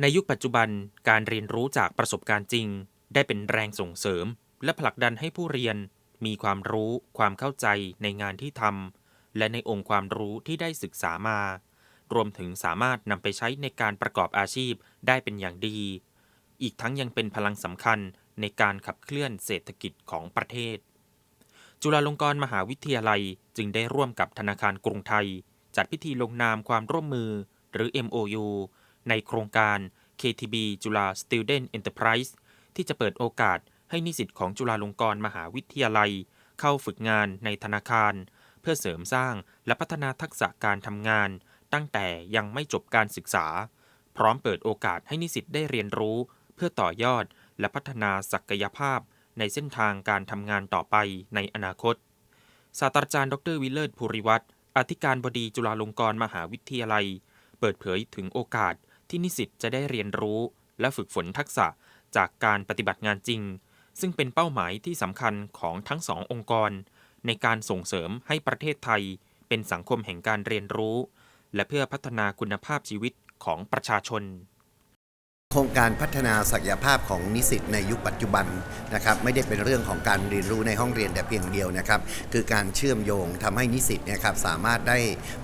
ในยุคปัจจุบันการเรียนรู้จากประสบการณ์จริง ได้เป็นแรงส่งเสริม และผลักดันให้ผู้เรียน มีความรู้ความเข้าใจในงานที่ทำและในองค์ความรู้ที่ได้ศึกษามา รวมถึงสามารถนำไปใช้ในการประกอบอาชีพได้เป็นอย่างดี อีกทั้งยังเป็นพลังสำคัญในการขับเคลื่อนเศรษฐกิจของประเทศ จุฬาลงกรณ์มหาวิทยาลัยจึงได้ร่วมกับธนาคารกรุงไทย จัดพิธีลงนามความร่วมมือ หรือ MOU ในโครงการ KTB จุฬา Student Enterprise ที่จะเปิดโอกาส ให้นิสิตของจุฬาลงกรณ์มหาวิทยาลัย เข้าฝึกงานในธนาคาร เพื่อเสริมสร้างและพัฒนาทักษะการทำงาน ตั้งแต่ยังไม่จบการศึกษา พร้อมเปิดโอกาสให้นิสิตได้เรียนรู้ เพื่อต่อยอดและพัฒนาศักยภาพในเส้นทางการทำงานต่อไปในอนาคต ศาสตราจารย์ ดรวิเลศภูริวัตรอธิการบดีจุฬาลงกรณ์มหาวิทยาลัย เปิดเผยถึงโอกาสที่นิสิตจะได้เรียนรู้ และฝึกฝนทักษะจากการปฏิบัติงานจริง ซึ่งเป็นเป้าหมายที่สำคัญของทั้งสององค์กร ในการส่งเสริมให้ประเทศไทย เป็นสังคมแห่งการเรียนรู้ และเพื่อพัฒนาคุณภาพชีวิตของประชาชน ครงการพัฒนาศักยภาพของนิสิตในยุคปัจจุบันนะครับไม่ได้เป็นเรื่องของการเรียนรู้ในห้องเรียนแต่เพียงเดียวนะครับ คือการเชื่อมโยงทำให้นิสิตนะครับสามารถได้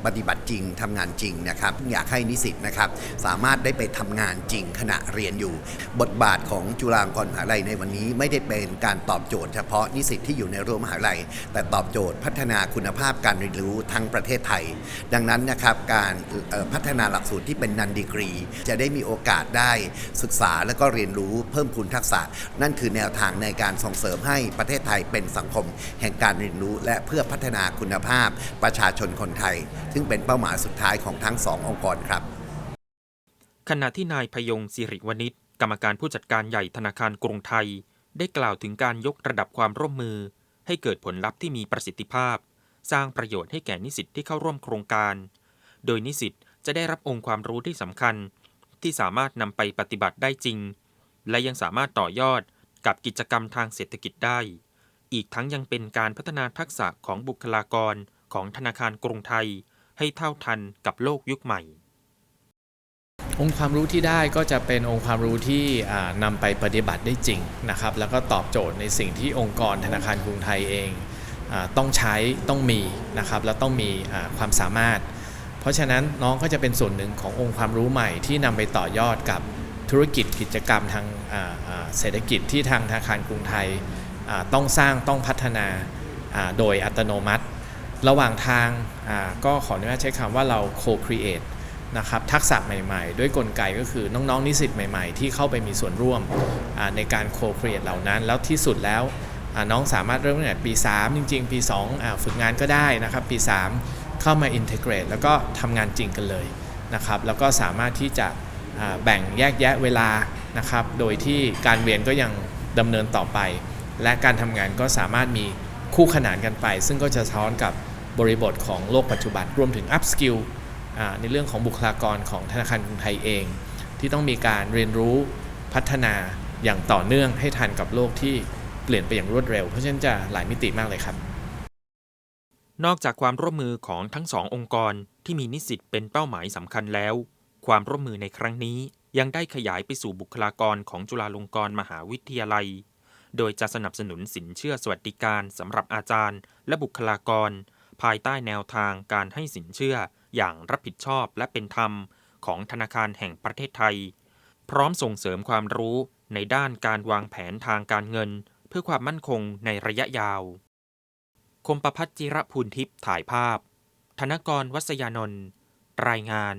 ปฏิบัติจริงทำงานจริงนะครับอยากให้นิสิตนะครับสามารถได้ไปทำงานจริงขณะเรียนอยู่ บทบาทของจุฬาลงกรณ์มหาลัยในวันนี้ ไม่ได้เป็นการตอบโจทย์เฉพาะนิสิตที่อยู่ในรั้วมหาลัย แต่ตอบโจทย์พัฒนาคุณภาพการเรียนรู้ทั้งประเทศไทย ดังนั้นนะครับการพัฒนาหลักสูตรที่เป็นนันดีกรี จะได้มีโอกาสได้ศึกษาและก็เรียนรู้เพิ่มพูนทักษะ นั่นคือแนวทางในการส่งเสริมให้ประเทศไทยเป็นสังคม แห่งการเรียนรู้และเพื่อพัฒนาคุณภาพประชาชนคนไทย ซึ่งเป็นเป้าหมายสุดท้ายของทั้งสององค์กรครับ ขณะที่นายพยงศิริวณิชกรรมการผู้จัดการใหญ่ธนาคารกรุงไทย ได้กล่าวถึงการยกระดับความร่วมมือ ให้เกิดผลลัพธ์ที่มีประสิทธิภาพ สร้างประโยชน์ให้แก่นิสิตที่เข้าร่วมโครงการ โดยนิสิตจะได้รับองค์ความรู้ที่สำคัญ ที่สามารถนำไปปฏิบัติได้จริง และยังสามารถต่อยอดกับกิจกรรมทางเศรษฐกิจได้ อีกทั้งยังเป็นการพัฒนาทักษะของบุคลากรของธนาคารกรุงไทย ให้เท่าทันกับโลกยุคใหม่ องค์ความรู้ที่ได้ก็จะเป็นองค์ความรู้ที่นำไปปฏิบัติได้จริงนะครับ แล้วก็ตอบโจทย์ในสิ่งที่องค์กรธนาคารกรุงไทยเองอต้องใช้ต้องมีนะครับ แล้วต้องมีความสามารถ เพราะฉะนั้นน้องก็จะเป็นส่วนหนึ่งขององค์ความรู้ใหม่ที่นำไปต่อยอดกับธุรกิจกิจกรรมทางเศรษฐกิจที่ทางธนาคารกรุงไทยต้องสร้างต้องพัฒนาโดยอัตโนมัติ ระหว่างทางก็ขออนุญาตใช้คำว่าเรา co-create นะครับทักษะใหม่ๆ ด้วยกลไกก็คือน้องๆนิสิตใหม่ๆ ที่เข้าไปมีส่วนร่วมในการ co-create เหล่านั้น แล้วที่สุดแล้วน้องสามารถเริ่มตั้งแต่ปี 3 จริง ๆ ปี2อ่าฝึกงานก็ได้นะครับ ปี 3 เข้ามา integrate แล้วก็ทำงานจริงกันเลยนะครับแล้วก็สามารถที่จะแบ่งแยกแยะเวลานะครับโดยที่การเรียนก็ยังดำเนินต่อไป และการทำงานก็สามารถมีคู่ขนานกันไป ซึ่งก็จะท้อนกับบริบทของโลกปัจจุบันรวมถึง up skill อ่าในเรื่องของบุคลากรของธนาคารกรุงไทยเอง ที่ต้องมีการเรียนรู้พัฒนาอย่างต่อเนื่องให้ทันกับโลกที่เปลี่ยนไปอย่างรวดเร็ว เพราะฉะนั้นจะหลายมิติมากเลยครับ นอกจากความร่วมมือของทั้งสององค์กรที่มีนิสิตเป็นเป้าหมายสำคัญแล้ว ความร่วมมือในครั้งนี้ยังได้ขยายไปสู่บุคลากรของจุฬาลงกรณ์มหาวิทยาลัย โดยจะสนับสนุนสินเชื่อสวัสดิการสำหรับอาจารย์ และบุคลากร ภายใต้แนวทางการให้สินเชื่ออย่างรับผิดชอบและเป็นธรรมของธนาคารแห่งประเทศไทย พร้อมส่งเสริมความรู้ในด้านการวางแผนทางการเงิน เพื่อความมั่นคงในระยะยาว มประพัฒน์จิระพูลทิพย์ถ่ายภาพ ธนกรวัศยานนท์ รายงาน